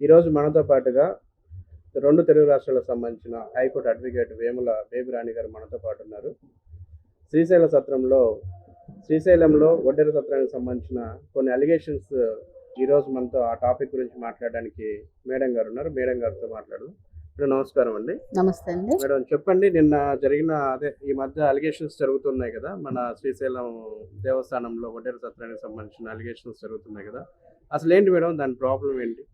ఈరోజు మనతో పాటుగా రెండు తెలుగు రాష్ట్రాలకు సంబంధించిన హైకోర్టు అడ్వకేట్ వేముల బేబిరాణి గారు మనతో పాటు ఉన్నారు. శ్రీశైల సత్రంలో శ్రీశైలంలో ఒడ్డెర సత్రానికి సంబంధించిన కొన్ని అలిగేషన్స్ ఈరోజు మనతో ఆ టాపిక్ గురించి మాట్లాడడానికి మేడం గారు ఉన్నారు. మేడం గారితో మాట్లాడు నమస్కారం అండి. నమస్తే అండి. మేడం చెప్పండి నిన్న జరిగిన అదే ఈ మధ్య అలిగేషన్స్ జరుగుతున్నాయి కదా మన శ్రీశైలం దేవస్థానంలో ఒడ్డెర సత్రానికి సంబంధించిన అలిగేషన్స్ జరుగుతున్నాయి కదా. అసలు ఏంటి మేడం దాని ప్రాబ్లం ఏంటి?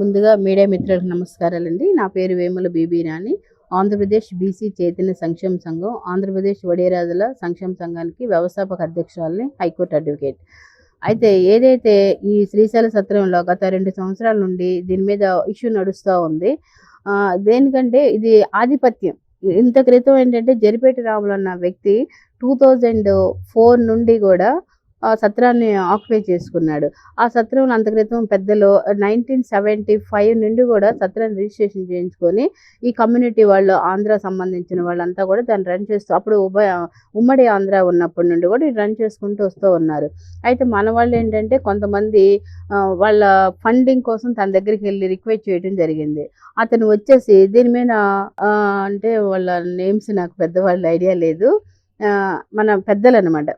ముందుగా మీడియా మిత్రులకు నమస్కారాలండి. నా పేరు వేముల బీబీ రాణి. ఆంధ్రప్రదేశ్ బీసీ చైతన్య సంక్షేమ సంఘం ఆంధ్రప్రదేశ్ వడేరాజుల సంక్షేమ సంఘానికి వ్యవస్థాపక అధ్యక్షురాలని హైకోర్టు అడ్వకేట్. అయితే ఏదైతే ఈ శ్రీశైల సత్రంలో గత రెండు సంవత్సరాల నుండి దీని మీద ఇష్యూ నడుస్తూ ఉంది దేనికంటే ఇది ఆధిపత్యం. ఇంత క్రితం ఏంటంటే జరిపేటి రాములు అన్న వ్యక్తి టూ థౌజండ్ ఫోర్ నుండి కూడా సత్రాన్ని ఆక్యుపై చేసుకున్నాడు. ఆ సత్రంలో అంత క్రితం పెద్దలు నైన్టీన్ సెవెంటీ ఫైవ్ నుండి కూడా సత్రాన్ని రిజిస్ట్రేషన్ చేయించుకొని ఈ కమ్యూనిటీ వాళ్ళు ఆంధ్ర సంబంధించిన వాళ్ళంతా కూడా దాన్ని రన్ చేస్తూ అప్పుడు ఉభయ ఉమ్మడి ఆంధ్ర ఉన్నప్పటి నుండి కూడా రన్ చేసుకుంటూ వస్తూ ఉన్నారు. అయితే మన వాళ్ళు ఏంటంటే కొంతమంది వాళ్ళ ఫండింగ్ కోసం తన దగ్గరికి వెళ్ళి రిక్వెస్ట్ చేయడం జరిగింది. అతను వచ్చేసి దీని మీద అంటే వాళ్ళ నేమ్స్ నాకు పెద్దవాళ్ళ ఐడియా లేదు. మన పెద్దలు అనమాట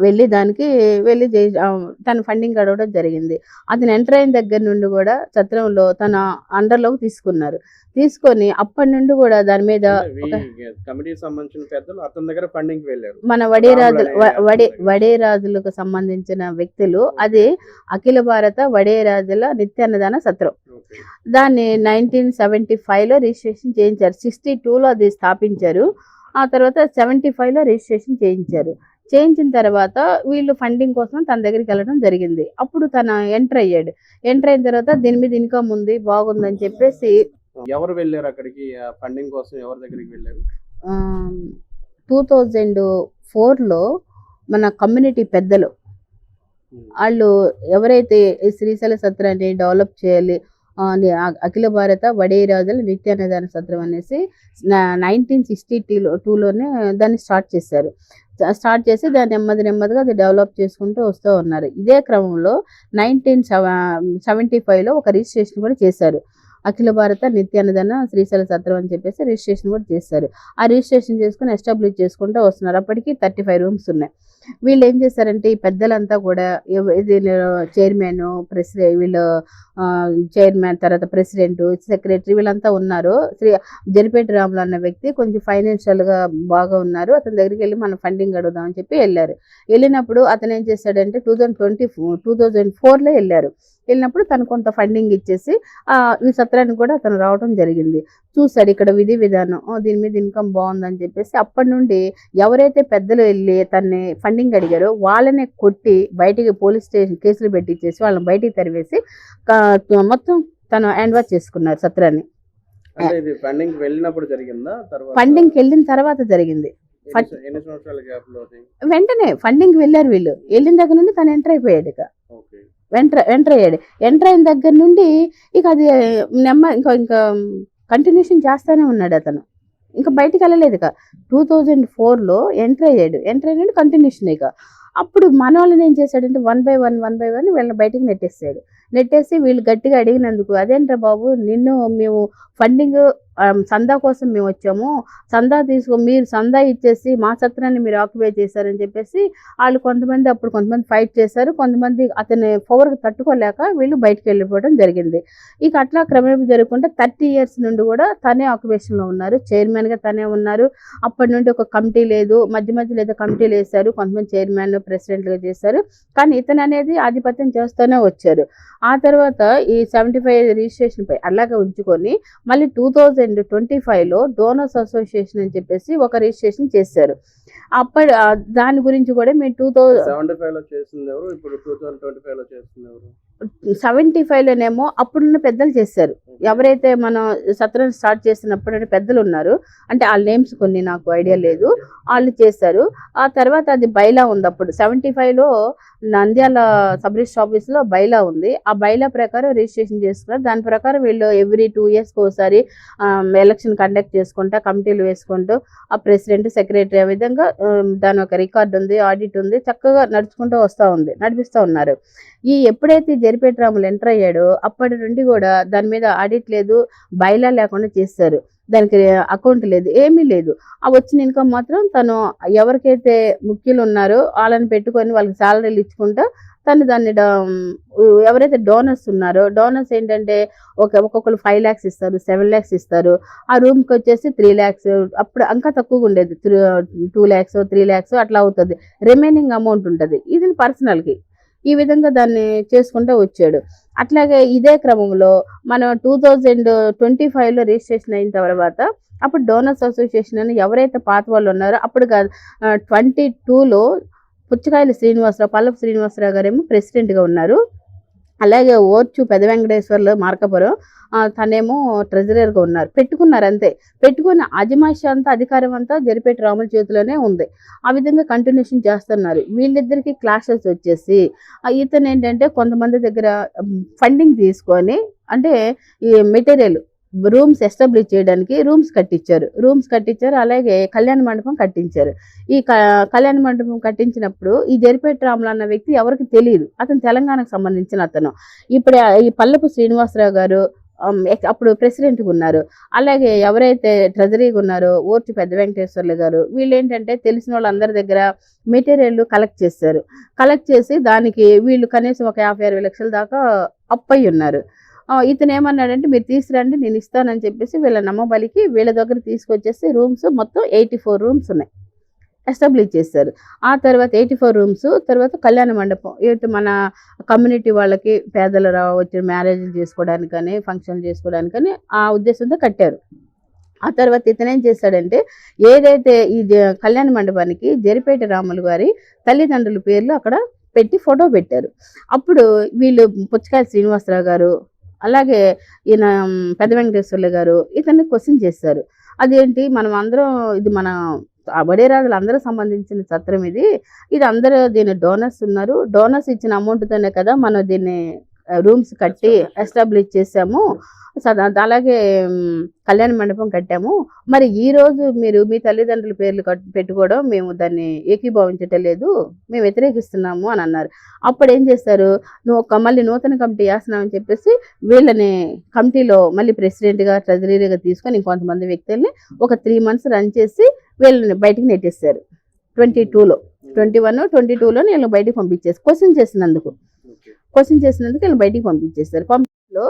వెళ్ళి దానికి వెళ్ళి తన ఫండింగ్ అడగడం జరిగింది. అతను ఎంటర్ అయిన దగ్గర నుండి కూడా సత్రంలో తన అండర్లోకి తీసుకున్నారు. తీసుకొని అప్పటి నుండి కూడా దాని మీద ఒక కమిటీకి సంబంధించిన పెద్దలు అతని దగ్గర ఫండింగ్ వెళ్ళారు. మన వడేరాజుల రాములు వ- అనే వడే. వడేరాజులకు సంబంధించిన వ్యక్తులు అది అఖిల భారత వడేరాజుల నిత్యాన్నదాన సత్రం. దాన్ని నైన్టీన్ సెవెంటీ ఫైవ్లో రిజిస్ట్రేషన్ చేయించారు. సిక్స్టీ టూలో అది స్థాపించారు. ఆ తర్వాత సెవెంటీ ఫైవ్లో రిజిస్ట్రేషన్ చేయించారు. చేయించిన తర్వాత వీళ్ళు ఫండింగ్ కోసం తన దగ్గరికి వెళ్ళడం జరిగింది. అప్పుడు తన ఎంటర్ అయ్యాడు. ఎంటర్ అయిన తర్వాత దీని మీద ఇన్కమ్ ఉంది బాగుందని చెప్పేసి ఎవరు వెళ్ళారు అక్కడికి? ఫండింగ్ కోసం ఎవరి దగ్గరికి వెళ్ళారు? టూ థౌజండ్ ఫోర్లో మన కమ్యూనిటీ పెద్దలు వాళ్ళు ఎవరైతే ఈ శ్రీశైల సత్రాన్ని డెవలప్ చేయాలి అఖిల భారత వడేరాజుల నిత్యాన్నదాన సత్రం అనేసి నైన్టీన్ సిక్స్టీ టూలో టూలోనే దాన్ని స్టార్ట్ చేశారు. స్టార్ట్ చేసి దాన్ని నెమ్మది నెమ్మదిగా అది డెవలప్ చేసుకుంటూ వస్తూ ఉన్నారు. ఇదే క్రమంలో నైన్టీన్ సెవెంటీ ఫైవ్లో ఒక రిజిస్ట్రేషన్ కూడా చేశారు. అఖిల భారత నిత్యాన్నదాన శ్రీశైల సత్రం అని చెప్పేసి రిజిస్ట్రేషన్ కూడా చేస్తారు ఆ రిజిస్ట్రేషన్ చేసుకుని ఎస్టాబ్లిష్ చేసుకుంటూ వస్తున్నారు. అప్పటికి థర్టీ ఫైవ్ రూమ్స్ ఉన్నాయి. వీళ్ళు ఏం చేశారంటే ఈ పెద్దలంతా కూడా చైర్మన్ ప్రెసిడెంట్ వీళ్ళు చైర్మన్ తర్వాత ప్రెసిడెంట్ సెక్రటరీ వీళ్ళంతా ఉన్నారు. శ్రీ జరిపేటి రాములు అన్న వ్యక్తి కొంచెం ఫైనాన్షియల్గా బాగా ఉన్నారు. అతని దగ్గరికి వెళ్ళి మనం ఫండింగ్ అడుగుదామని చెప్పి వెళ్ళారు. వెళ్ళినప్పుడు అతను ఏం చేశాడంటే two thousand twenty two thousand ఫోర్లో వెళ్ళారు. వెళ్ళినప్పుడు తను కొంత ఫండింగ్ ఇచ్చేసి ఆ, ఈ సత్రానికి కూడా అతను రావడం జరిగింది. చూశాడు ఇక్కడ విధి విధానం. దీని మీద ఇన్కమ్ బాగుందని చెప్పేసి అప్పటి నుండి ఎవరైతే పెద్దలు వెళ్ళి తన్ని ఫండింగ్ అడిగారో వాళ్ళనే కొట్టి బయటికి పోలీస్ స్టేషన్ కేసులు పెట్టించేసి వాళ్ళని బయటికి తరివేసి మొత్తం తను హ్యాండ్ వాష్ చేసుకున్నారు సత్రాన్ని. ఫండింగ్ వెళ్ళినప్పుడు జరిగిందా? ఫండింగ్కి వెళ్ళిన తర్వాత జరిగింది? వెంటనే ఫండింగ్ వెళ్ళారు వీళ్ళు. వెళ్ళిన దగ్గర నుండి తను ఎంటర్ అయిపోయాడు ఇక. ఎంటర్ ఎంటర్ అయ్యాడు. ఎంటర్ అయిన దగ్గర నుండి ఇక అది నెమ్మ ఇంకా ఇంకా కంటిన్యూషన్ చేస్తానే ఉన్నాడు అతను. ఇంకా బయటికి వెళ్ళలేదు ఇక. టూ థౌజండ్ ఫోర్లో ఎంటర్ అయ్యాడు. ఎంటర్ అయినాడు కంటిన్యూషన్ ఇక. అప్పుడు మన వాళ్ళని ఏం చేశాడంటే one by one one by one వీళ్ళని బయటికి నెట్టేసాడు. నెట్టేసి వీళ్ళు గట్టిగా అడిగినందుకు అదేంట్రా బాబు నిన్ను మేము ఫండింగ్ సందా కోసం మేము వచ్చాము. సందా తీసుకో మీరు సందా ఇచ్చేసి మా సత్రాన్ని మీరు ఆక్యుపై చేశారని చెప్పేసి వాళ్ళు కొంతమంది అప్పుడు కొంతమంది ఫైట్ చేశారు. కొంతమంది అతని పవర్కి తట్టుకోలేక వీళ్ళు బయటకు వెళ్ళిపోవడం జరిగింది. ఇక అట్లా క్రమేపీ జరుగుకుంటే థర్టీ ఇయర్స్ నుండి కూడా తనే ఆక్యుపేషన్లో ఉన్నారు. చైర్మన్గా తనే ఉన్నారు. అప్పటి నుండి ఒక కమిటీ లేదు. మధ్య మధ్యలో ఏదో కమిటీలు వేశారు. కొంతమంది చైర్మన్ ప్రెసిడెంట్గా చేశారు. కానీ ఇతను అనేది ఆధిపత్యం చేస్తూనే వచ్చారు. ఆ తర్వాత ఈ సెవెంటీ ఫైవ్ రిజిస్ట్రేషన్ పై అలాగే ఉంచుకొని మళ్ళీ టూ థౌజండ్ ట్వంటీ ఫైవ్లో డోనర్స్ అసోసియేషన్ అని చెప్పేసి ఒక రిజిస్ట్రేషన్ చేశారు. అప్పటి దాని గురించి కూడా మేము టూ థౌజండ్ సెవెంటీ ఫైవ్లో చేసింది ఎవరు? ఇప్పుడు టూ థౌసండ్ ట్వంటీ ఫైవ్లో చేస్తుంది ఎవరు? సెవెంటీ ఫైవ్లోనేమో అప్పుడున్న పెద్దలు చేశారు. ఎవరైతే మనం సత్రం స్టార్ట్ చేసినప్పుడు పెద్దలు ఉన్నారు. అంటే వాళ్ళ నేమ్స్ కొన్ని నాకు ఐడియా లేదు. వాళ్ళు చేశారు. ఆ తర్వాత అది బైలా ఉంది అప్పుడు. సెవెంటీ లో నంద్యాల సబ్ రిజిస్టర్ ఆఫీస్లో బైలా ఉంది. ఆ బైలా ప్రకారం రిజిస్ట్రేషన్ చేసుకున్నారు. దాని ప్రకారం వీళ్ళు ఎవ్రీ టూ ఇయర్స్కి ఒకసారి ఎలక్షన్ కండక్ట్ చేసుకుంటా కమిటీలు వేసుకుంటూ ఆ ప్రెసిడెంట్ సెక్రటరీ ఆ విధంగా దాని ఒక రికార్డు ఉంది ఆడిట్ ఉంది చక్కగా నడుచుకుంటూ వస్తూ ఉంది నడిపిస్తూ ఉన్నారు. ఈ ఎప్పుడైతే జరిపేట రాములు ఎంటర్ అయ్యాడో. అప్పటి నుండి కూడా దాని మీద ఆడిట్ లేదు బైలా లేకుండా చేస్తారు. దానికి అకౌంట్ లేదు ఏమీ లేదు. ఆ వచ్చిన ఇన్కమ్ మాత్రం తను ఎవరికైతే ముఖ్యులు ఉన్నారో వాళ్ళని పెట్టుకొని వాళ్ళకి శాలరీలు ఇచ్చుకుంటా తను దాన్ని ఎవరైతే డోనర్స్ ఉన్నారో డోనర్స్ ఏంటంటే ఒక ఒక్కొక్కరు ఫైవ్ ల్యాక్స్ ఇస్తారు సెవెన్ ల్యాక్స్ ఇస్తారు. ఆ రూమ్కి వచ్చేసి త్రీ ల్యాక్స్ అప్పుడు ఇంకా తక్కువగా ఉండేది. టూ ల్యాక్స్ త్రీ ల్యాక్స్ అట్లా అవుతుంది. రిమైనింగ్ అమౌంట్ ఉంటుంది. ఇది పర్సనల్కి ఈ విధంగా దాన్ని చేసుకుంటూ వచ్చాడు. అట్లాగే ఇదే క్రమంలో మనం టూ థౌజండ్ ట్వంటీ ఫైవ్లో రిజిస్ట్రేషన్ అయిన తర్వాత అప్పుడు డోనర్స్ అసోసియేషన్ అని ఎవరైతే పాత వాళ్ళు ఉన్నారో అప్పుడు ట్వంటీ టూలో పుచ్చకాయల శ్రీనివాసరావు పల్లపు శ్రీనివాసరావు గారేమో ప్రెసిడెంట్గా ఉన్నారు. అలాగే ఓర్చు పెద్ద వెంకటేశ్వర్లు మార్కపురం తనేమో ట్రెజరర్గా ఉన్నారు. పెట్టుకున్నారు అంతే. పెట్టుకున్న అజమాయిషి అంతా అధికారం అంతా జరిపేటి రాముల చేతిలోనే ఉంది. ఆ విధంగా కంటిన్యూషన్ చేస్తున్నారు. వీళ్ళిద్దరికి క్లాసెస్ వచ్చేసి ఇతను ఏంటంటే కొంతమంది దగ్గర ఫండింగ్ తీసుకొని అంటే ఈ మెటీరియల్ రూమ్స్ ఎస్టాబ్లిష్ చేయడానికి రూమ్స్ కట్టించారు. రూమ్స్ కట్టించారు అలాగే కళ్యాణ మండపం కట్టించారు. ఈ కళ్యాణ మండపం కట్టించినప్పుడు ఈ జరిపేట రాములు అన్న వ్యక్తి ఎవరికి తెలియదు. అతను తెలంగాణకు సంబంధించిన అతను. ఇప్పుడు ఈ పల్లపు శ్రీనివాసరావు గారు అప్పుడు ప్రెసిడెంట్గా ఉన్నారు. అలాగే ఎవరైతే ట్రెజరీగా ఉన్నారో ఓర్చి పెద్ద వెంకటేశ్వర్లు గారు వీళ్ళు ఏంటంటే తెలిసిన వాళ్ళందరి దగ్గర మెటీరియల్ కలెక్ట్ చేశారు. కలెక్ట్ చేసి దానికి వీళ్ళు కనీసం ఒక యాభై అరవై లక్షల దాకా అప్పయి ఉన్నారు. ఇతను ఏమన్నాడంటే మీరు తీసుకురండి నేను ఇస్తానని చెప్పేసి వీళ్ళ నమ్మబలికి వీళ్ళ దగ్గర తీసుకొచ్చేసి రూమ్స్ మొత్తం ఎయిటీ ఫోర్ రూమ్స్ ఉన్నాయి. ఎస్టాబ్లిష్ చేశారు. ఆ తర్వాత ఎయిటీ ఫోర్ రూమ్స్ తర్వాత కళ్యాణ మండపం. ఇటు మన కమ్యూనిటీ వాళ్ళకి పేదలు రా మ్యారేజ్లు చేసుకోవడానికి కానీ ఫంక్షన్లు చేసుకోవడానికి కానీ ఆ ఉద్దేశంతో కట్టారు. ఆ తర్వాత ఇతను ఏం చేశాడంటే ఏదైతే ఈ కళ్యాణ మండపానికి జరిపేట రాములు గారి తల్లిదండ్రుల పేర్లు అక్కడ పెట్టి ఫోటో పెట్టారు. అప్పుడు వీళ్ళు పుచ్చకాయ శ్రీనివాసరావు గారు అలాగే ఈయన పెద్ద వెంకటేశ్వర్లు గారు ఇతన్ని క్వశ్చన్ చేశారు. అదేంటి మనం అందరం ఇది మన వడేరాజులు అందరూ సంబంధించిన సత్రం ఇది. ఇది అందరూ దీని డోనర్స్ ఉన్నారు. డోనర్స్ ఇచ్చిన అమౌంట్తోనే కదా మనం దీన్ని రూమ్స్ కట్టి ఎస్టాబ్లిష్ చేసాము. అలాగే కళ్యాణ మండపం కట్టాము. మరి ఈ రోజు మీరు మీ తల్లిదండ్రుల పేర్లు కట్- పెట్టుకోవడం మేము దాన్ని ఏకీభవించటం లేదు మేము వ్యతిరేకిస్తున్నాము అని అన్నారు. అప్పుడు ఏం చేస్తారు? నువ్వు ఒక మళ్ళీ నూతన కమిటీ వేస్తున్నామని చెప్పేసి వీళ్ళని కమిటీలో మళ్ళీ ప్రెసిడెంట్గా ట్రెజరీగా తీసుకొని ఇంకొంతమంది వ్యక్తుల్ని ఒక త్రీ మంత్స్ రన్ చేసి వీళ్ళని బయటికి నెట్టేస్తారు ట్వంటీ టూలో. ట్వంటీ వన్ ట్వంటీ టూలో వీళ్ళని బయటికి పంపించేసి క్వశ్చన్ చేసినందుకు. క్వశ్చన్ చేసినందుకు వీళ్ళని బయటికి పంపించేస్తారు. పంపిలో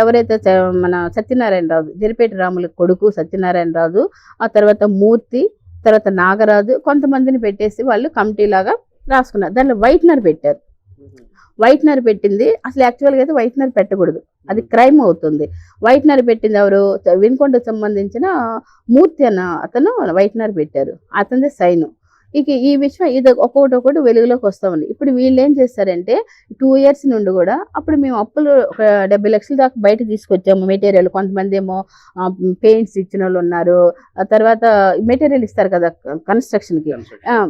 ఎవరైతే మన సత్యనారాయణ రాజు జరిపేటి రాముల కొడుకు సత్యనారాయణ రాజు ఆ తర్వాత మూర్తి తర్వాత నాగరాజు కొంతమందిని పెట్టేసి వాళ్ళు కమిటీ లాగా రాసుకున్నారు. దాంట్లో వైట్నర్ పెట్టారు. వైట్నర్ పెట్టింది. అసలు యాక్చువల్గా అయితే వైట్నర్ పెట్టకూడదు. అది క్రైమ్ అవుతుంది. వైట్నర్ పెట్టింది ఎవరు? వినుకొండకు సంబంధించిన మూర్తి అన్న అతను వైట్నర్ పెట్టారు. అతనిది సైన్. ఇక ఈ విషయం ఇది ఒక్కొక్కటి ఒక్కొక్కటి వెలుగులోకి వస్తా ఉంది. ఇప్పుడు వీళ్ళు ఏం చేస్తారంటే టూ ఇయర్స్ నుండి కూడా అప్పుడు మేము అప్పులు ఒక డెబ్బై లక్షల దాకా బయట తీసుకొచ్చాము. మెటీరియల్ కొంతమంది ఏమో పెయింట్స్ ఇచ్చిన వాళ్ళు ఉన్నారు. తర్వాత మెటీరియల్ ఇస్తారు కదా కన్స్ట్రక్షన్కి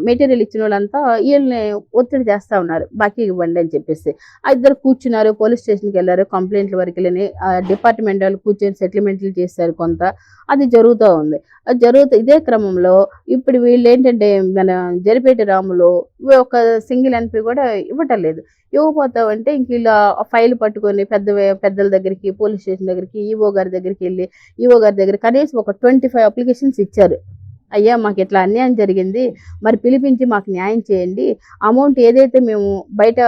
మెటీరియల్ ఇచ్చిన వాళ్ళంతా వీళ్ళని ఒత్తిడి చేస్తా ఉన్నారు. బాకీ ఇవ్వండి అని చెప్పేసి. ఆ ఇద్దరు కూర్చున్నారు పోలీస్ స్టేషన్కి వెళ్ళారు కంప్లైంట్ల వరకు వెళ్ళి డిపార్ట్మెంట్ వాళ్ళు కూర్చొని సెటిల్మెంట్లు చేశారు కొంత. అది జరుగుతూ ఉంది. అది జరుగుతుంది ఇదే క్రమంలో ఇప్పుడు వీళ్ళు ఏంటంటే మన జరిపేటి రాములు ఒక సింగిల్ ఎన్పి కూడా ఇవ్వటం లేదు ఇవ్వకపోతావంటే ఇంక ఇలా ఫైల్ పట్టుకొని పెద్ద పెద్దల దగ్గరికి పోలీస్ స్టేషన్ దగ్గరికి ఈవో గారి దగ్గరికి వెళ్ళి ఈవో గారి దగ్గర కనీసం ఒక ట్వంటీ ఫైవ్ అప్లికేషన్స్ ఇచ్చారు. అయ్యా మాకు ఇట్లా అన్యాయం జరిగింది మరి పిలిపించి మాకు న్యాయం చేయండి. అమౌంట్ ఏదైతే మేము బయట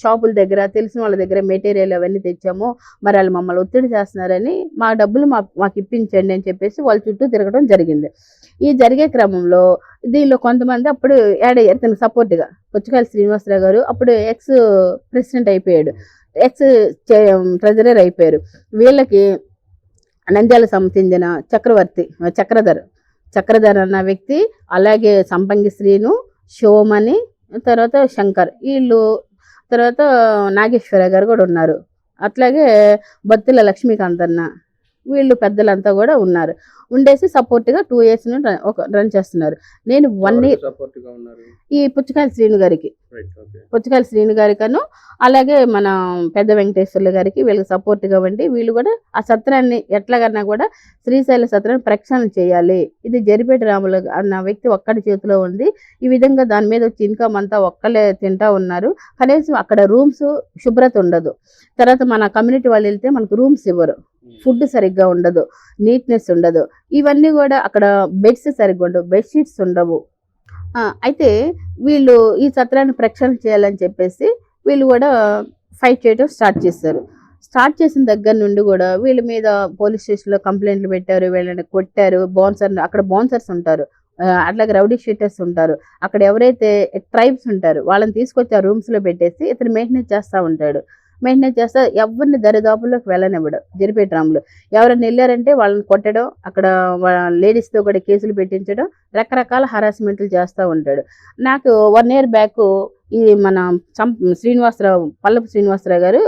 షాపుల దగ్గర తెలిసిన వాళ్ళ దగ్గర మెటీరియల్ అవన్నీ తెచ్చామో మరి వాళ్ళు మమ్మల్ని ఒత్తిడి చేస్తున్నారని మా డబ్బులు మాకు మాకు ఇప్పించండి అని చెప్పేసి వాళ్ళ చుట్టూ తిరగడం జరిగింది. ఈ జరిగే క్రమంలో దీనిలో కొంతమంది అప్పుడు యాడ్ అయ్యారు తనకు సపోర్ట్గా పుచ్చకాయల శ్రీనివాసరావు గారు అప్పుడు ఎక్స్ ప్రెసిడెంట్ అయిపోయాడు. ఎక్స్ ట్రెజరర్ అయిపోయారు. వీళ్ళకి నంద్యాల సంబంధించిన చక్రవర్తి చక్రధర్ చక్రధర్ అన్న వ్యక్తి అలాగే సంపంగి శ్రీను శోమని తర్వాత శంకర్. వీళ్ళు తర్వాత నాగేశ్వర గారు కూడా ఉన్నారు. అట్లాగే బత్తుల లక్ష్మీకాంత్ అన్న వీళ్ళు పెద్దలంతా కూడా ఉన్నారు. ఉండేసి సపోర్ట్గా టూ ఇయర్స్ ఒక రన్ చేస్తున్నారు. నేను వన్ ఇయర్ సపోర్ట్గా ఈ పుచ్చకాయల శ్రీను గారికి. పుచ్చకాయల శ్రీను గారికను అలాగే మన పెద్ద వెంకటేశ్వర్లు గారికి వీళ్ళకి సపోర్ట్గా ఉండి వీళ్ళు కూడా ఆ సత్రాన్ని ఎట్లాగన్నా కూడా శ్రీశైల సత్రాన్ని ప్రక్షాళన చేయాలి. ఇది జరిపేటి రాములు అన్న వ్యక్తి ఒక్కడి చేతిలో ఉంది. ఈ విధంగా దాని మీద వచ్చి ఇన్కమ్ అంతా ఒక్కలే తింటా ఉన్నారు. కనీసం అక్కడ రూమ్స్ శుభ్రత ఉండదు. తర్వాత మన కమ్యూనిటీ వాళ్ళు వెళ్తే మనకు రూమ్స్ ఇవ్వరు. ఫుడ్ సరిగ్గా ఉండదు నీట్నెస్ ఉండదు. ఇవన్నీ కూడా అక్కడ బెడ్స్ సరిగ్గా ఉండవు బెడ్షీట్స్ ఉండవు. అయితే వీళ్ళు ఈ సత్రాన్ని ప్రక్షాళన చేయాలని చెప్పేసి వీళ్ళు కూడా ఫైట్ చేయడం స్టార్ట్ చేశారు. స్టార్ట్ చేసిన దగ్గర నుండి కూడా వీళ్ళ మీద పోలీస్ స్టేషన్లో కంప్లైంట్లు పెట్టారు వీళ్ళని కొట్టారు బౌన్సర్ అక్కడ బౌన్సర్స్ ఉంటారు. అట్లాగే రౌడీ షీటర్స్ ఉంటారు. అక్కడ ఎవరైతే ట్రైబ్స్ ఉంటారు వాళ్ళని తీసుకొచ్చి ఆ రూమ్స్లో లో పెట్టేసి ఇతను మెయింటెనెన్స్ చేస్తూ ఉంటాడు. మెయింటెనెన్స్ చేస్తా ఎవరిని దరిదాపుల్లోకి వెళ్ళనివ్వడు. జరిపేట రాములు. ఎవరైనా వెళ్ళారంటే వాళ్ళని కొట్టడం అక్కడ లేడీస్తో కూడా కేసులు పెట్టించడం రకరకాల హరాస్మెంట్లు చేస్తూ ఉంటాడు. నాకు వన్ ఇయర్ బ్యాక్ ఈ మన సం శ్రీనివాసరావు పల్లపు శ్రీనివాసరావు గారు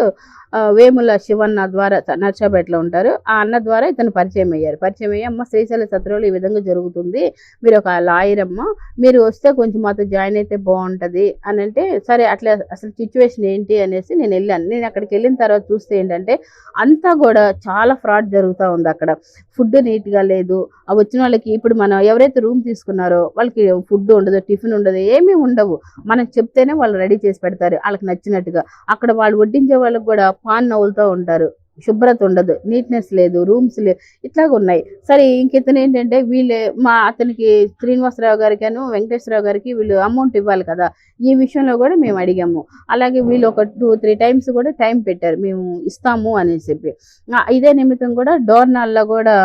వేముల శివన్న ద్వారా నర్సాపేటలో ఉంటారు. ఆ అన్న ద్వారా ఇతను పరిచయం అయ్యారు. పరిచయం అయ్యి అమ్మ శ్రీశైల సత్రంలో ఈ విధంగా జరుగుతుంది. మీరు ఒక లాయర్ అమ్మ. మీరు వస్తే కొంచెం మాతో జాయిన్ అయితే బాగుంటుంది. అని అంటే సరే అట్లా అసలు సిచ్యువేషన్ ఏంటి? అనేసి నేను వెళ్ళాను. నేను అక్కడికి వెళ్ళిన తర్వాత చూస్తే ఏంటంటే అంతా కూడా చాలా ఫ్రాడ్ జరుగుతూ ఉంది అక్కడ. ఫుడ్ నీట్గా లేదు. వచ్చిన వాళ్ళకి ఇప్పుడు మనం ఎవరైతే రూమ్ తీసుకున్నారో వాళ్ళకి ఫుడ్ ఉండదు టిఫిన్ ఉండదు ఏమీ ఉండవు. మనం చెప్తేనే వాళ్ళు రెడీ చేసి పెడతారు. వాళ్ళకి నచ్చినట్టుగా. అక్కడ వాళ్ళు వడ్డించే వాళ్ళకి కూడా పాన్ నవ్వులుతూ ఉంటారు. శుభ్రత ఉండదు. నీట్నెస్ లేదు. రూమ్స్ లేవు ఇట్లాగ ఉన్నాయి. సరే ఇంకితను ఏంటంటే వీళ్ళే మా అతనికి శ్రీనివాసరావు గారికి అను వెంకటేశ్వరరావు గారికి వీళ్ళు అమౌంట్ ఇవ్వాలి కదా. ఈ విషయంలో కూడా మేము అడిగాము. అలాగే వీళ్ళు ఒక టూ త్రీ టైమ్స్ కూడా టైం పెట్టారు. మేము ఇస్తాము అనేసి చెప్పి. ఇదే నిమిత్తం కూడా డోర్నాల్లో కూడా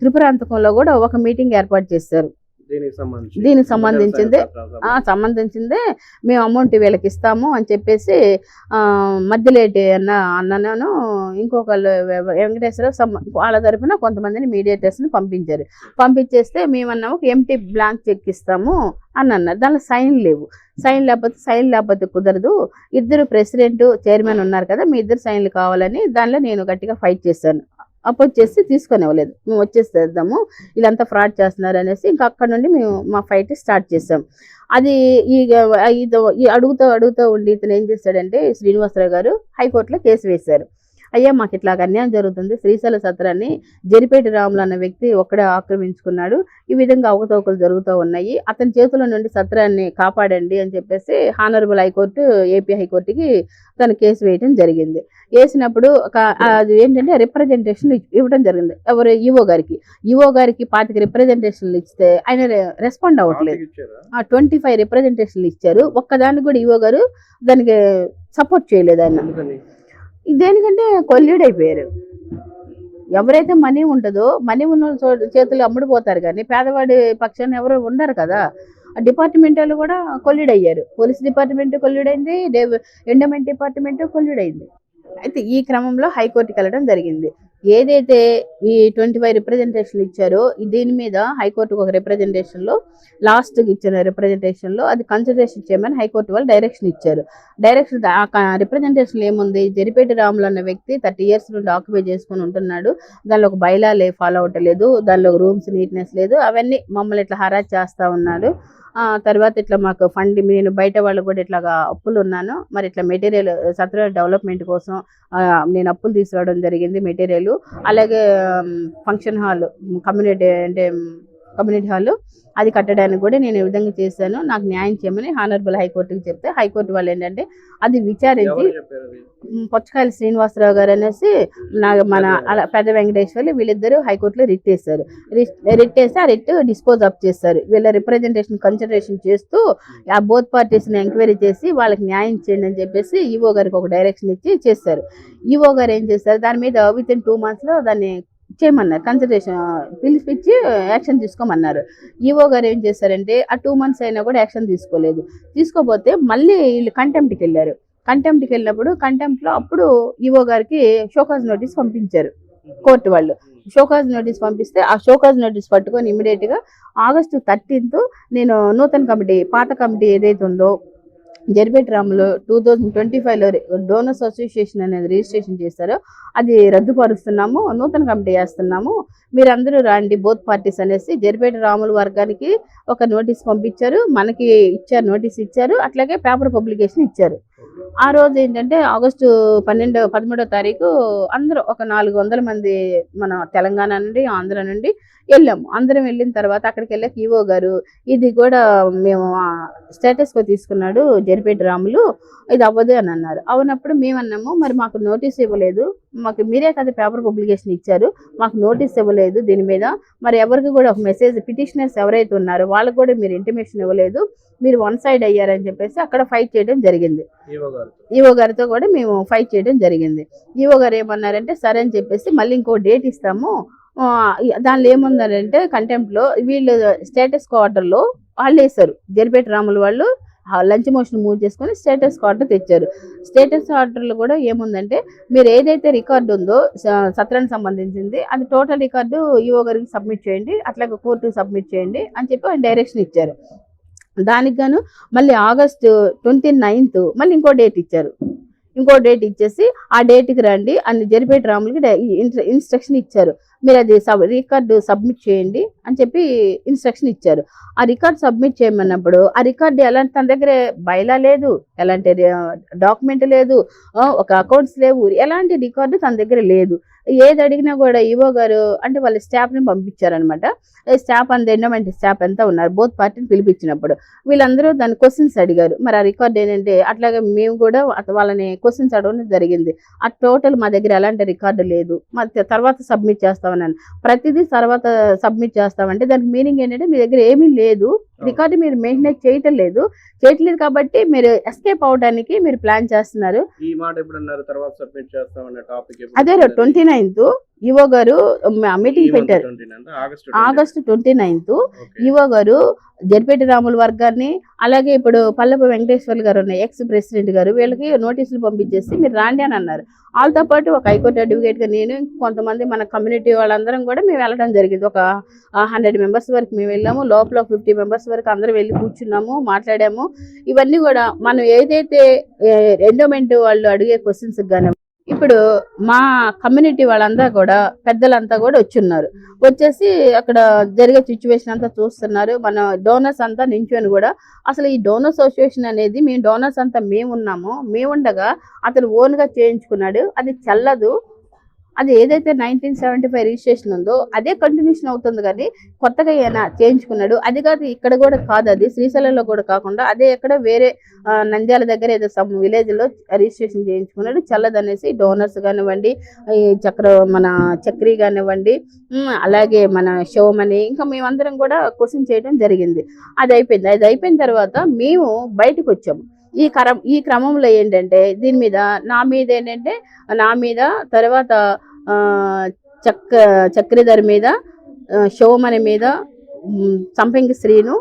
త్రిపురాంతకంలో కూడా ఒక మీటింగ్ ఏర్పాటు చేశారు. దీనికి సంబంధించి దీనికి సంబంధించింది. సంబంధించిందే. మేము అమౌంట్ వీళ్ళకి ఇస్తాము అని చెప్పేసి మధ్యలేటి అన్న అన్నను ఇంకొకళ్ళు వెంకటేశ్వర వాళ్ళ తరపున కొంతమందిని మీడియేటర్స్ని పంపించారు. పంపించేస్తే మేమన్నాము ఎంటీ బ్లాంక్ చెక్ ఇస్తాము అని అన్నారు దానిలో సైన్ లేవు. సైన్ లేకపోతే సైన్ లేకపోతే కుదరదు. ఇద్దరు ప్రెసిడెంట్ చైర్మన్ ఉన్నారు కదా మీ ఇద్దరు సైన్లు కావాలని దానిలో నేను గట్టిగా ఫైట్ చేశాను. అప్పుడు చేసి తీసుకొని ఇవ్వలేదు మేము వచ్చేసేద్దాము వీళ్ళంతా ఫ్రాడ్ చేస్తున్నారు అనేసి ఇంకా అక్కడ నుండి మేము మా ఫైట్ స్టార్ట్ చేసాం. అది ఈ ఈ అడుగుతూ అడుగుతూ ఉండి ఇతను ఏం చేశాడంటే శ్రీనివాసరావు గారు హైకోర్టులో కేసు వేశారు. అయ్యా మాకు ఇట్లా అన్యాయం జరుగుతుంది. శ్రీశైల సత్రాన్ని జరిపేటి రాములు అన్న వ్యక్తి ఒక్కడే ఆక్రమించుకున్నాడు. ఈ విధంగా అవకతవకలు జరుగుతూ ఉన్నాయి. అతని చేతుల నుండి సత్రాన్ని కాపాడండి అని చెప్పేసి హానరబుల్ హైకోర్టు ఏపీ హైకోర్టుకి తను కేసు వేయడం జరిగింది. వేసినప్పుడు అది ఏంటంటే రిప్రజెంటేషన్ ఇవ్వడం జరిగింది. ఎవరు? ఈవో గారికి. ఈవో గారికి పాతిక రిప్రజెంటేషన్లు ఇస్తే ఆయన రెస్పాండ్ అవ్వట్లేదు. ట్వంటీ ఫైవ్ రిప్రజెంటేషన్లు ఇచ్చారు. ఒక్కదానికి కూడా ఈవో గారు దానికి సపోర్ట్ చేయలేదు ఆయన. దేనికంటే కొల్లీడ్ అయిపోయారు. ఎవరైతే మనీ ఉంటుందో మనీ ఉన్న చేతులు అమ్ముడుపోతారు కానీ పేదవాడి పక్షాన్ని ఎవరు ఉండరు కదా. ఆ డిపార్ట్మెంట్ వాళ్ళు కూడా కొల్లీడ్ అయ్యారు. పోలీస్ డిపార్ట్మెంట్ కొల్లీడ్ అయింది ఎండోమెంట్ డిపార్ట్మెంట్ కొల్లీడ్ అయింది అయితే ఈ క్రమంలో హైకోర్టుకి వెళ్ళడం జరిగింది. ఏదైతే ఈ ట్వంటీ ఫైవ్ రిప్రజెంటేషన్ ఇచ్చారో దీని మీద హైకోర్టుకు ఒక రిప్రజెంటేషన్లో లాస్ట్ ఇచ్చిన రిప్రజెంటేషన్లో అది కన్సిడరేషన్ చేయమని హైకోర్టు వాళ్ళు డైరెక్షన్ ఇచ్చారు. డైరెక్షన్ ఆ రిప్రజెంటేషన్ ఏముంది? జరిపేటి రాములు అన్న వ్యక్తి థర్టీ ఇయర్స్ నుండి ఆక్యుపై చేసుకుని ఉంటున్నాడు. దానిలో ఒక బైలా లే ఫాలో అవ్వట్లేదు దానిలో రూమ్స్ నీట్నెస్ లేదు. అవన్నీ మమ్మల్ని ఇట్లా హరాజ్ చేస్తా ఉన్నాడు. తర్వాత ఇట్లా మాకు ఫండ్ నేను బయట వాళ్ళు కూడా ఇట్లాగా అప్పులు ఉన్నాను మరి ఇట్లా మెటీరియల్ సత్ర డెవలప్మెంట్ కోసం నేను అప్పులు తీసుకురావడం జరిగింది మెటీరియల్. అలాగే ఫంక్షన్ హాల్ కమ్యూనిటీ అంటే కమ్యూనిటీ హాల్. అది కట్టడానికి కూడా నేను ఈ విధంగా చేశాను. నాకు న్యాయం చేయమని హానరబుల్ హైకోర్టుకి చెప్తే హైకోర్టు వాళ్ళు ఏంటంటే అది విచారించి పొచ్చకాయల శ్రీనివాసరావు గారు అనేసి నా మన పెద్ద వెంకటేశ్వర్లు వీళ్ళిద్దరూ హైకోర్టులో రిట్ వేశారు రిట్ వేస్తే ఆ రిట్ డిస్పోజ్ అప్ చేస్తారు వీళ్ళ రిప్రజెంటేషన్ కన్సిడరేషన్ చేస్తూ ఆ బోత్ పార్టీస్ని ఎంక్వైరీ చేసి వాళ్ళకి న్యాయం చేయండి అని చెప్పేసి ఈవో గారికి ఒక డైరెక్షన్ ఇచ్చి చేస్తారు ఈవో గారు ఏం చేస్తారు దాని మీద విత్ ఇన్ టూ మంత్స్లో దాన్ని చేయమన్నారు. కన్సల్టేషన్ పిలిపించి యాక్షన్ తీసుకోమన్నారు. ఈవో గారు ఏం చేశారంటే ఆ టూ మంత్స్ అయినా కూడా యాక్షన్ తీసుకోలేదు. తీసుకోపోతే మళ్ళీ వీళ్ళు కంటెంప్ట్కి వెళ్ళారు. కంటెంప్ట్కి వెళ్ళినప్పుడు కంటెంప్ట్లో అప్పుడు ఈవో గారికి షోకాజ్ నోటీస్ పంపించారు. కోర్టు వాళ్ళు. షోకాజ్ నోటీస్ పంపిస్తే ఆ షోకాజ్ నోటీస్ పట్టుకొని ఇమీడియట్గా ఆగస్టు థర్టీన్త్ నేను నూతన కమిటీ పాత కమిటీ ఏదైతే ఉందో Jaripeta Ramulu two thousand twenty ఫైవ్లో డోనర్స్ అసోసియేషన్ అనేది రిజిస్ట్రేషన్ చేశారు. అది రద్దుపరుస్తున్నాము నూతన కమిటీ వేస్తున్నాము. మీరందరూ రండి బోత్ పార్టీస్ అనేసి జరిపేట రాములు వర్గానికి ఒక నోటీస్ పంపించారు. మనకి ఇచ్చారు నోటీస్ ఇచ్చారు. అట్లాగే పేపర్ పబ్లికేషన్ ఇచ్చారు. ఆ రోజు ఏంటంటే ఆగస్టు పన్నెండో పదమూడో తారీఖు అందరూ ఒక నాలుగు వందల మంది మన తెలంగాణ నుండి ఆంధ్ర నుండి వెళ్ళాము అందరం వెళ్ళిన తర్వాత అక్కడికి వెళ్ళాక ఈవో గారు ఇది కూడా మేము స్టేటస్ కో తీసుకున్నాడు జరిపేటి రాములు ఇది అవ్వదు అని అన్నారు. అవునప్పుడు మేము అన్నాము మరి మాకు నోటీస్ ఇవ్వలేదు. మాకు మీరే కదా పేపర్ పబ్లికేషన్ ఇచ్చారు. మాకు నోటీస్ ఇవ్వలేదు దీని మీద. మరి ఎవరికి కూడా ఒక మెసేజ్ పిటిషనర్స్ ఎవరైతే ఉన్నారో వాళ్ళకు కూడా మీరు ఇంటిమేషన్ ఇవ్వలేదు. మీరు వన్ సైడ్ అయ్యారని చెప్పేసి అక్కడ ఫైట్ చేయడం జరిగింది. ఈవో గారు ఈవో గారితో కూడా మేము ఫైట్ చేయడం జరిగింది. ఈవో గారు ఏమన్నారంటే సరే అని చెప్పేసి మళ్ళీ ఇంకో డేట్ ఇస్తాము. దానిలో ఏముందంటే కంటెంప్ట్లో వీళ్ళు స్టేటస్లో వాళ్ళు వేశారు జరిపేట రాములు వాళ్ళు లంచ్ మోషన్ మూవ్ చేసుకొని స్టేటస్ ఆర్డర్ తెచ్చారు. స్టేటస్ ఆర్డర్లో కూడా ఏముందంటే మీరు ఏదైతే రికార్డు ఉందో సత్రానికి సంబంధించింది అది టోటల్ రికార్డు ఈఓ గారికి సబ్మిట్ చేయండి అట్లాగే కోర్టుకు సబ్మిట్ చేయండి అని చెప్పి ఆయన డైరెక్షన్ ఇచ్చారు. దానికి గాను మళ్ళీ ఆగస్టు ట్వంటీ నైన్త్ మళ్ళీ ఇంకో డేట్ ఇచ్చారు. ఇంకో డేట్ ఇచ్చేసి ఆ డేట్కి రండి. అని జరిపేట రాములకి ఇన్స్ట్రక్షన్ ఇచ్చారు. మీరు అది సబ్ రికార్డు సబ్మిట్ చేయండి అని చెప్పి ఇన్స్ట్రక్షన్ ఇచ్చారు. ఆ రికార్డ్ సబ్మిట్ చేయమన్నప్పుడు ఆ రికార్డు ఎలాంటి తన దగ్గర బయలా లేదు ఎలాంటి డాక్యుమెంట్ లేదు ఒక అకౌంట్స్ లేవు ఎలాంటి రికార్డు తన దగ్గర లేదు. ఏది అడిగినా కూడా ఈవో గారు అంటే వాళ్ళ స్టాఫ్ని పంపించారనమాట స్టాఫ్ అంత ఎండోమెంట్ స్టాఫ్ అంతా ఉన్నారు? బోత్ పార్టీని పిలిపించినప్పుడు వీళ్ళందరూ దాని క్వశ్చన్స్ అడిగారు. మరి ఆ రికార్డ్ ఏంటంటే అట్లాగే మేము కూడా వాళ్ళని క్వశ్చన్స్ అడగడం జరిగింది. ఆ టోటల్ మా దగ్గర ఎలాంటి రికార్డు లేదు. మా తర్వాత సబ్మిట్ చేస్తామన్నాను. ప్రతిదీ తర్వాత సబ్మిట్ చేస్తామంటే దానికి మీనింగ్ ఏంటంటే మీ దగ్గర ఏమీ లేదు. రికార్డు మీరు మెయింటైన్ చేయటం లేదు. చేయట్లేదు కాబట్టి మీరు ఎస్కేప్ అవడానికి మీరు ప్లాన్ చేస్తున్నారు. ఈ మాట ఎప్పుడు అన్నారు తర్వాత సబ్మిట్ చేస్తామన్న టాపిక్ అదే ట్వంటీ నైన్త్. ఈవో గారు మీటింగ్ పెట్టారు. ఆగస్ట్ ట్వంటీ నైన్త్ ఈవో గారు జరిపేటి రాముల వర్గాన్ని అలాగే ఇప్పుడు పల్లెపు వెంకటేశ్వర్లు గారు ఉన్నాయి ఎక్స్ ప్రెసిడెంట్ గారు వీళ్ళకి నోటీసులు పంపించేసి మీరు రాండి అని అన్నారు. వాళ్ళతో పాటు ఒక హైకోర్టు అడ్వకేట్గా నేను కొంతమంది మన కమ్యూనిటీ వాళ్ళందరం కూడా మేము వెళ్ళడం జరిగింది. ఒక హండ్రెడ్ మెంబర్స్ వరకు మేము వెళ్ళాము. లోపల ఫిఫ్టీ మెంబర్స్ వరకు అందరూ వెళ్ళి కూర్చున్నాము మాట్లాడాము. ఇవన్నీ కూడా మనం ఏదైతే ఎండోమెంట్ వాళ్ళు అడిగే క్వశ్చన్స్ కానీ ఇప్పుడు మా కమ్యూనిటీ వాళ్ళంతా కూడా పెద్దలంతా కూడా వచ్చున్నారు. వచ్చేసి అక్కడ జరిగే సిచ్యువేషన్ అంతా చూస్తున్నారు. మన డోనర్స్ అంతా నించుని కూడా అసలు ఈ డోనర్ అసోసియేషన్ అనేది మేము డోనర్స్ అంతా మేము ఉన్నాము మేము ఉండగా అతను ఓన్గా చేయించుకున్నాడు. అది చల్లదు. అది ఏదైతే నైన్టీన్ సెవెంటీ ఫైవ్ రిజిస్ట్రేషన్ ఉందో అదే కంటిన్యూషన్ అవుతుంది కానీ కొత్తగా ఈయన చేయించుకున్నాడు. అది కాదు ఇక్కడ కూడా కాదు అది. శ్రీశైలంలో కూడా కాకుండా అదే ఎక్కడ వేరే నంద్యాల దగ్గర ఏదో సమ్ విలేజ్లో రిజిస్ట్రేషన్ చేయించుకున్నాడు చల్లదనేసి డోనర్స్ కానివ్వండి ఈ చక్ర మన చక్రి కానివ్వండి అలాగే మన శివమణి ఇంకా మేమందరం కూడా క్వశ్చన్ చేయడం జరిగింది. అది అయిపోయింది. అది అయిపోయిన తర్వాత మేము బయటకు వచ్చాము. ఈ క్రమ ఈ క్రమంలో ఏంటంటే దీని మీద నా మీద ఏంటంటే నా మీద తర్వాత చక్క చక్రధర్ మీద శివమణి మీద సంపంగి శ్రీను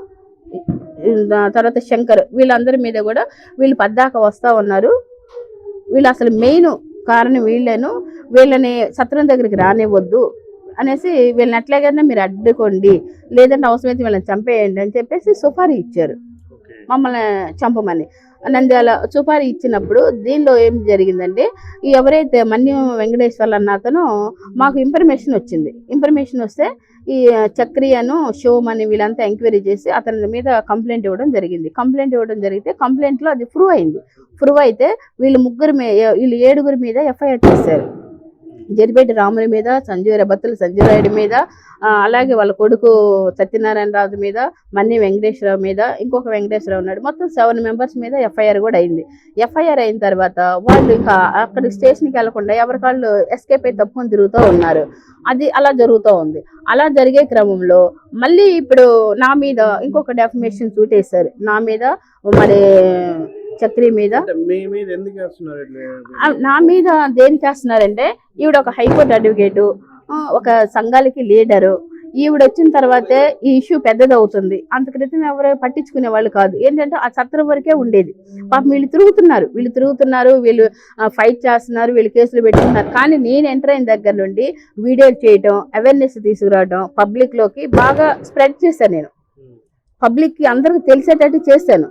తర్వాత శంకర్ వీళ్ళందరి మీద కూడా వీళ్ళు పద్దాక వస్తా ఉన్నారు. వీళ్ళు అసలు మెయిన్ కారణం వీళ్ళను. వీళ్ళని సత్రం దగ్గరికి రానివ్వద్దు అనేసి వీళ్ళని ఎట్లాగైనా మీరు అడ్డుకోండి. లేదంటే అవసరమైతే వీళ్ళని చంపేయండి అని చెప్పేసి సుపారీ ఇచ్చారు. మమ్మల్ని చంపమని. నంద్యాల చూపారి ఇచ్చినప్పుడు దీనిలో ఏం జరిగిందంటే ఎవరైతే మన్యం వెంకటేశ్వర్లు అన్న అతను మాకు ఇన్ఫర్మేషన్ వచ్చింది. ఇన్ఫర్మేషన్ వస్తే ఈ చక్రియను షోమని వీళ్ళంతా ఎంక్వైరీ చేసి అతని మీద కంప్లైంట్ ఇవ్వడం జరిగింది. కంప్లైంట్ ఇవ్వడం జరిగితే కంప్లైంట్లో అది ప్రూవ్ అయింది. ప్రూవ్ అయితే వీళ్ళు ముగ్గురు మీ వీళ్ళు ఏడుగురి మీద ఎఫ్ఐఆర్ చేశారు. జరిపేటి రాముని మీద సంజయ్ రబత్తుల సంజీవ రాయుడు మీద అలాగే వాళ్ళ కొడుకు సత్యనారాయణ రాజు మీద మన్ని వెంకటేశ్వరరావు మీద ఇంకొక వెంకటేశ్వరరావు ఉన్నాడు. మొత్తం సెవెన్ మెంబర్స్ మీద ఎఫ్ఐఆర్ కూడా అయింది. ఎఫ్ఐఆర్ అయిన తర్వాత వాళ్ళు ఇంకా అక్కడ స్టేషన్కి వెళ్ళకుండా ఎవరికాళ్ళు ఎస్కేప్ అయి తప్పుకొని తిరుగుతూ ఉన్నారు. అది అలా జరుగుతూ ఉంది. అలా జరిగే క్రమంలో మళ్ళీ ఇప్పుడు నా మీద ఇంకొక డెఫమేషన్ సూట్ నా మీద మరి చక్రి మీద. నా మీద దేనికి వేస్తున్నారంటే ఈవిడ ఒక హైకోర్టు అడ్వకేటు ఒక సంఘాలకి లీడరు. ఈవిడ వచ్చిన తర్వాతే ఈ ఇష్యూ పెద్దది అవుతుంది అంత క్రితం ఎవరు పట్టించుకునే వాళ్ళు కాదు. ఏంటంటే ఆ సత్రం వరకే ఉండేది. పాపం వీళ్ళు తిరుగుతున్నారు. వీళ్ళు తిరుగుతున్నారు వీళ్ళు ఫైట్ చేస్తున్నారు వీళ్ళు కేసులు పెట్టుకున్నారు. కానీ నేను ఎంటర్ అయిన దగ్గర నుండి వీడియోలు చేయటం అవేర్నెస్ తీసుకురావడం పబ్లిక్లోకి బాగా స్ప్రెడ్ చేశాను నేను. పబ్లిక్కి అందరికి తెలిసేటట్టు చేశాను.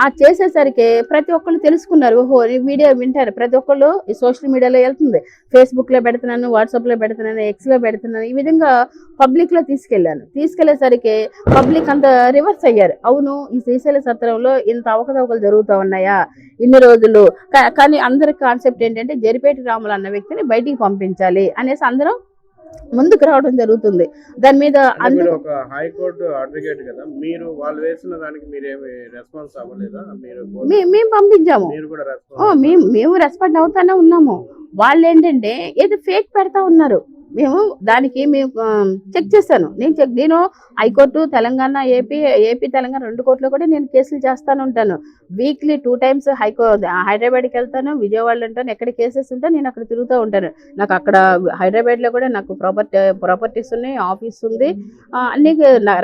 ఆ చేసేసరికి ప్రతి ఒక్కళ్ళు తెలుసుకున్నారు. ఓహో వీడియో వింటారు. ప్రతి ఒక్కళ్ళు ఈ సోషల్ మీడియాలో వెళ్తుంది. ఫేస్బుక్లో పెడుతున్నాను వాట్సాప్లో పెడుతున్నాను ఎక్స్లో పెడుతున్నాను. ఈ విధంగా పబ్లిక్లో తీసుకెళ్ళాను తీసుకెళ్ళేసరికి పబ్లిక్ అంతా రివర్స్ అయ్యారు. అవును ఈ శ్రీశైల సత్రంలో ఇంత అవకతవకలు జరుగుతూ ఉన్నాయా? ఇన్ని రోజులు. కా- కానీ అందరి కాన్సెప్ట్ ఏంటంటే జరిపేటి రాములు అన్న వ్యక్తిని బయటికి పంపించాలి అనేసి అందరం ముందుకు రావడం జరుగుతుంది. దాని మీద ఒక హైకోర్టు అడ్వకేట్ కదా మీరు వాళ్ళు వేసిన దానికి మీరేమి రెస్పాన్స్ అవ్వలేదా? మీరు మేము పంపించాము. మేము మేము రెస్పాండ్ అవుతానే ఉన్నాము. వాళ్ళు ఏంటంటే ఏదో ఫేక్ పెడతా ఉన్నారు. మేము దానికి మేము చెక్ చేశాను. నేను చెక్ నేను high court Telangana AP AP Telangana రెండు కోర్టులో కూడా నేను కేసులు చేస్తాను ఉంటాను వీక్లీ టూ టైమ్స్ హైకో హైదరాబాద్కి వెళ్తాను విజయవాడలో ఉంటాను ఎక్కడ కేసెస్ ఉంటే నేను అక్కడ తిరుగుతూ ఉంటాను. నాకు అక్కడ హైదరాబాద్లో కూడా నాకు ప్రాపర్టీ ప్రాపర్టీస్ ఉన్నాయి ఆఫీస్ ఉంది. అన్ని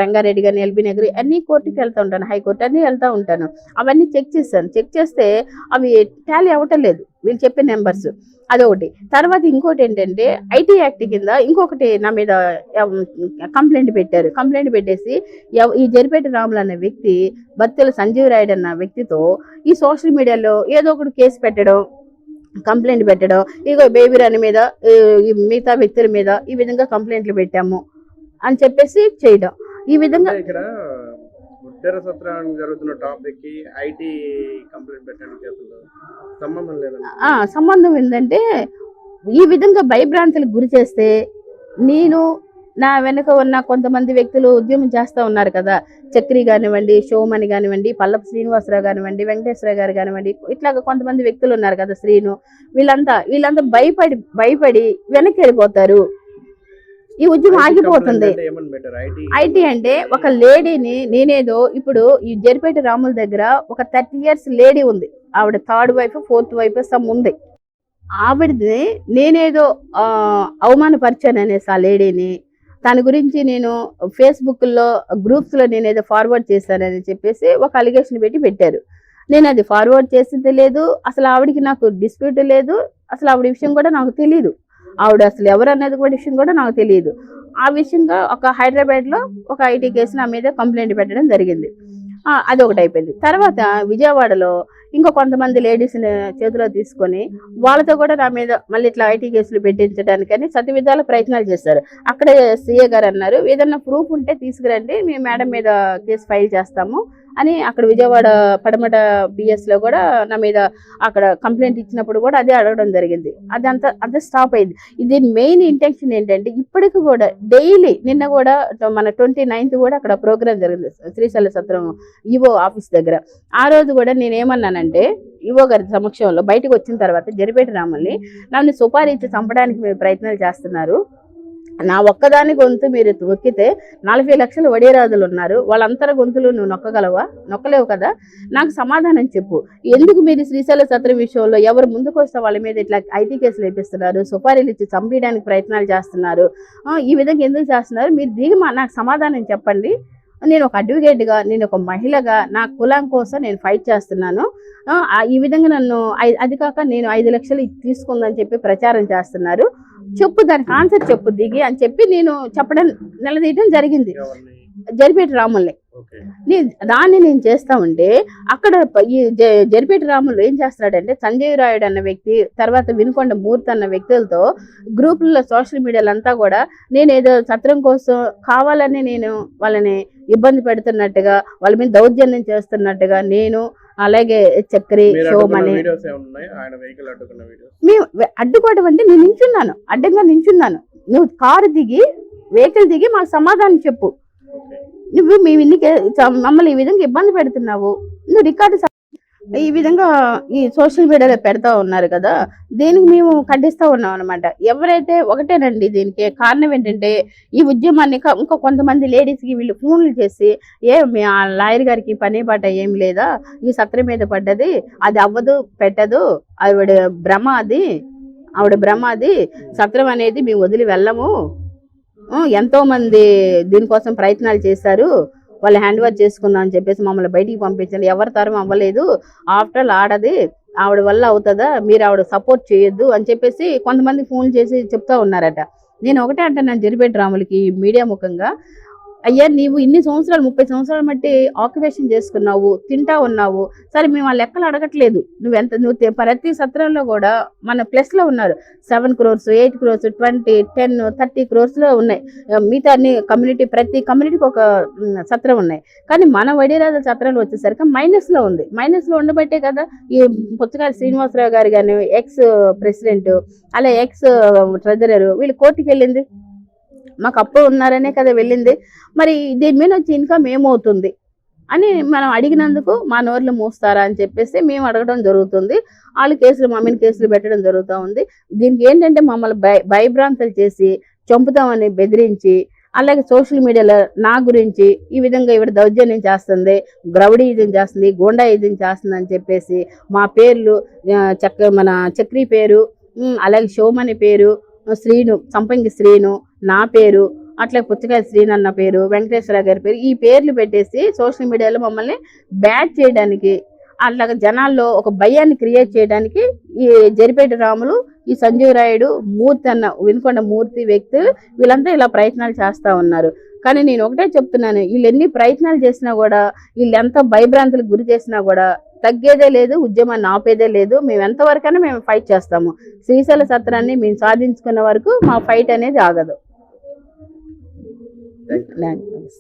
రంగారెడ్డి కానీ ఎల్బీ నగరి అన్ని కోర్టుకి వెళ్తూ ఉంటాను హైకోర్టు అన్ని వెళ్తూ ఉంటాను. అవన్నీ చెక్ చేశాను. చెక్ చేస్తే అవి టాలీ అవ్వటం లేదు. వీళ్ళు చెప్పే నెంబర్స్. అదొకటి. తర్వాత ఇంకోటి ఏంటంటే ఐటీ యాక్ట్ కింద ఇంకొకటి నా మీద కంప్లైంట్ పెట్టారు. కంప్లైంట్ పెట్టేసి ఈ జరిపేట రాములు అనే వ్యక్తి బత్తెల సంజీవ్ రాయుడు అన్న వ్యక్తితో ఈ సోషల్ మీడియాలో ఏదో ఒకటి కేసు పెట్టడం కంప్లైంట్ పెట్టడం ఇగో బేబీ రాణి మీద మిగతా వ్యక్తుల మీద ఈ విధంగా కంప్లైంట్లు పెట్టాము అని చెప్పేసి చేయడం. ఈ విధంగా అంటే సత్రానికి జరుగుతున్న టాపిక్కి ఐటీ కంప్లైంట్ పెట్టడానికి అసలు సంబంధం లేదండి సంబంధం ఏంటంటే ఈ విధంగా భయభ్రాంతులకు గురి చేస్తే నేను నా వెనుక ఉన్న కొంతమంది వ్యక్తులు ఉద్యమం చేస్తూ ఉన్నారు కదా. చక్రి కానివ్వండి షోమని కానివ్వండి పల్లపు శ్రీనివాసరావు కానివ్వండి వెంకటేశ్వర గారు కానివ్వండి ఇట్లాగ కొంతమంది వ్యక్తులు ఉన్నారు కదా శ్రీను. వీళ్ళంతా వీళ్ళంతా భయపడి భయపడి వెనక్కి వెళ్ళిపోతారు. ఈ ఉద్యమం ఆగిపోతుంది. ఐటీ అంటే ఒక లేడీని నేనేదో ఇప్పుడు ఈ జరిపేట రాముల దగ్గర ఒక థర్టీ ఇయర్స్ లేడీ ఉంది. ఆవిడ third wife fourth wife some ఉంది. ఆవిడది నేనేదో అవమానపరిచాను అనేసి ఆ లేడీని. దాని గురించి నేను ఫేస్బుక్లో గ్రూప్స్లో నేను ఏదో ఫార్వర్డ్ చేశానని చెప్పేసి ఒక అలిగేషన్ పెట్టి పెట్టారు. నేను అది ఫార్వర్డ్ చేసింది లేదు అసలు ఆవిడకి నాకు డిస్ప్యూట్ లేదు అసలు ఆవిడ విషయం కూడా నాకు తెలియదు ఆవిడ అసలు ఎవరు అనేది కూడా విషయం కూడా నాకు తెలియదు. ఆ విషయంగా ఒక హైదరాబాద్లో ఒక ఐటీ కేసు నా మీద కంప్లైంట్ పెట్టడం జరిగింది. అది ఒకటి అయిపోయింది. తర్వాత విజయవాడలో ఇంకో కొంతమంది లేడీస్ని చేతిలో తీసుకొని వాళ్ళతో కూడా నా మీద మళ్ళీ ఇట్లా ఐటీ కేసులు పెట్టించడానికని సత్య విధాల ప్రయత్నాలు చేశారు. అక్కడ సీఏ గారు అన్నారు ఏదన్నా ప్రూఫ్ ఉంటే తీసుకురండి మేము మేడం మీద కేసు ఫైల్ చేస్తాము అని అక్కడ విజయవాడ పడమట బిఎస్లో కూడా నా మీద అక్కడ కంప్లైంట్ ఇచ్చినప్పుడు కూడా అదే అడగడం జరిగింది. అదంతా అంత స్టాప్ అయింది. దీని మెయిన్ ఇంటెన్షన్ ఏంటంటే ఇప్పటికి కూడా డైలీ నిన్న కూడా మన ట్వంటీ నైన్త్ కూడా అక్కడ ప్రోగ్రామ్ జరిగింది. శ్రీశైల సత్రం ఈవో ఆఫీస్ దగ్గర. ఆ రోజు కూడా నేను ఏమన్నానంటే ఈవో గారి సమక్షంలో బయటకు వచ్చిన తర్వాత జరిపేట రామల్ని నన్ను సుపారీ చంపడానికి మీరు ప్రయత్నాలు చేస్తున్నారు. నా ఒక్కదాని గొంతు మీరు నొక్కితే నలభై లక్షల వడియరాజులు ఉన్నారు వాళ్ళంతర గొంతులు నువ్వు నొక్కగలవా? నొక్కలేవు కదా. నాకు సమాధానం చెప్పు. ఎందుకు మీరు శ్రీశైల సత్రం విషయంలో ఎవరు ముందుకు వస్తే వాళ్ళ మీద ఇట్లా ఐటీ కేసులు వేపిస్తున్నారు సుపారీలు ఇచ్చి చంపేయడానికి ప్రయత్నాలు చేస్తున్నారు? ఈ విధంగా ఎందుకు చేస్తున్నారు? మీరు దిగి నాకు సమాధానం చెప్పండి. నేను ఒక అడ్వకేట్గా నేను ఒక మహిళగా నా కులం కోసం నేను ఫైట్ చేస్తున్నాను. ఈ విధంగా నన్ను అది కాక నేను ఐదు లక్షలు తీసుకుందని చెప్పి ప్రచారం చేస్తున్నారు. చెప్పు దానికి ఆన్సర్ చెప్పు దిగి అని చెప్పి నేను చెప్పడం నిలదీయడం జరిగింది. జరిపేటి నేను దాన్ని నేను చేస్తా ఉంటే అక్కడ ఈ జరిపేటి రాములు ఏం చేస్తాడంటే సంజయ్ రాయుడు అన్న వ్యక్తి తర్వాత వినుకొండ మూర్తి అన్న వ్యక్తులతో గ్రూపుల్లో సోషల్ మీడియాలో అంతా కూడా నేను ఏదో సత్రం కోసం కావాలని నేను వాళ్ళని ఇబ్బంది పెడుతున్నట్టుగా వాళ్ళ మీద దౌర్జన్యం చేస్తున్నట్టుగా నేను అలాగే చక్రి వీడియోస్ మేము అడ్డుకోవడం అంటే నేను నించున్నాను అడ్డంగా నించున్నాను. నువ్వు కారు దిగి వెహికల్ దిగి మాకు సమాధానం చెప్పు. నువ్వు మేము ఇందుకే మమ్మల్ని ఈ విధంగా ఇబ్బంది పెడుతున్నావు. నువ్వు రికార్డు ఈ విధంగా ఈ సోషల్ మీడియాలో పెడతా ఉన్నారు కదా దీనికి మేము ఖండిస్తూ ఉన్నాం అనమాట ఎవరైతే ఒకటేనండి దీనికి. కారణం ఏంటంటే ఈ ఉద్యమాన్ని ఇంకా కొంతమంది లేడీస్కి వీళ్ళు ఫోన్లు చేసి ఏ మీ ఆ లాయర్ గారికి పని పాట ఏం లేదా? ఈ సత్రం మీద పడ్డది. అది అవ్వదు పెట్టదు. ఆవిడ భ్రమ అది. ఆవిడ భ్రమ అది. సత్రం అనేది మేము వదిలి వెళ్ళము. ఎంతో మంది దీనికోసం ప్రయత్నాలు చేశారు. వాళ్ళు హ్యాండ్ వాష్ చేసుకుందాం అని చెప్పేసి మమ్మల్ని బయటికి పంపించండి ఎవరి తరం అవ్వలేదు. ఆఫ్టర్ ఆడది. ఆవిడ వల్ల అవుతుందా? మీరు ఆవిడ సపోర్ట్ చేయొద్దు అని చెప్పేసి కొంతమంది ఫోన్ చేసి చెప్తా ఉన్నారట. నేను ఒకటే అంటున్నాను జరిపేటి రాములకి మీడియా ముఖంగా. అయ్యా నీవు ఇన్ని సంవత్సరాలు ముప్పై సంవత్సరాలు బట్టి ఆక్యుపేషన్ చేసుకున్నావు తింటా ఉన్నావు. సరే మేము ఆ లెక్కలు అడగట్లేదు. నువ్వు ఎంత నువ్వు ప్రతి సత్రంలో కూడా మన ప్లస్లో ఉన్నారు. Seven crores eight crores twenty ten thirty క్రోర్స్లో ఉన్నాయి. మిగతా అన్ని కమ్యూనిటీ ప్రతి కమ్యూనిటీకి ఒక సత్రం ఉన్నాయి. కానీ మన వడిరాజ సత్రాలు వచ్చేసరికి మైనస్లో ఉంది. మైనస్లో ఉండబట్టే కదా ఈ పుచ్చకాయల శ్రీనివాసరావు గారు కానీ ఎక్స్ ప్రెసిడెంట్ అలా ఎక్స్ ట్రెజరర్ వీళ్ళు కోర్టుకి వెళ్ళింది మాకు అప్పు ఉన్నారనే కదా వెళ్ళింది. మరి దీని మీద వచ్చి ఇన్కమ్ ఏమవుతుంది? అని మనం అడిగినందుకు మా నోర్లు మూస్తారా అని చెప్పేసి మేము అడగడం జరుగుతుంది. వాళ్ళు కేసులు మా మీద కేసులు పెట్టడం జరుగుతూ ఉంది. దీనికి ఏంటంటే మమ్మల్ని భయ భయభ్రాంతలు చేసి చంపుతామని బెదిరించి అలాగే సోషల్ మీడియాలో నా గురించి ఈ విధంగా ఇవిడ దౌర్జన్యం చేస్తుంది గ్రౌడీజం చేస్తుంది గూండాయిజం చేస్తుంది అని చెప్పేసి మా పేర్లు చక్ర చక్క మన చక్రి పేరు అలాగే శోమని పేరు శ్రీను సంపంగి శ్రీను నా పేరు అట్లా పుచ్చకాయ శ్రీనన్న పేరు వెంకటేశ్వర గారి పేరు ఈ పేర్లు పెట్టేసి సోషల్ మీడియాలో మమ్మల్ని బ్యాడ్ చేయడానికి అట్లా జనాల్లో ఒక భయాన్ని క్రియేట్ చేయడానికి ఈ జరిపేటి రాములు ఈ సంజీవ్ రాయుడు మూర్తి అన్న వినుకొండ మూర్తి వ్యక్తులు వీళ్ళంతా ఇలా ప్రయత్నాలు చేస్తూ ఉన్నారు. కానీ నేను ఒకటే చెప్తున్నాను వీళ్ళు ఎన్ని ప్రయత్నాలు చేసినా కూడా వీళ్ళు ఎంత భయభ్రాంతులకు గురి చేసినా కూడా తగ్గేదే లేదు ఉద్యమాన్ని ఆపేదే లేదు మేము ఎంతవరకైనా మేము ఫైట్ చేస్తాము. శ్రీశైల సత్రాన్ని మేము సాధించుకున్న వరకు మా ఫైట్ అనేది ఆగదు. Thank you thanks.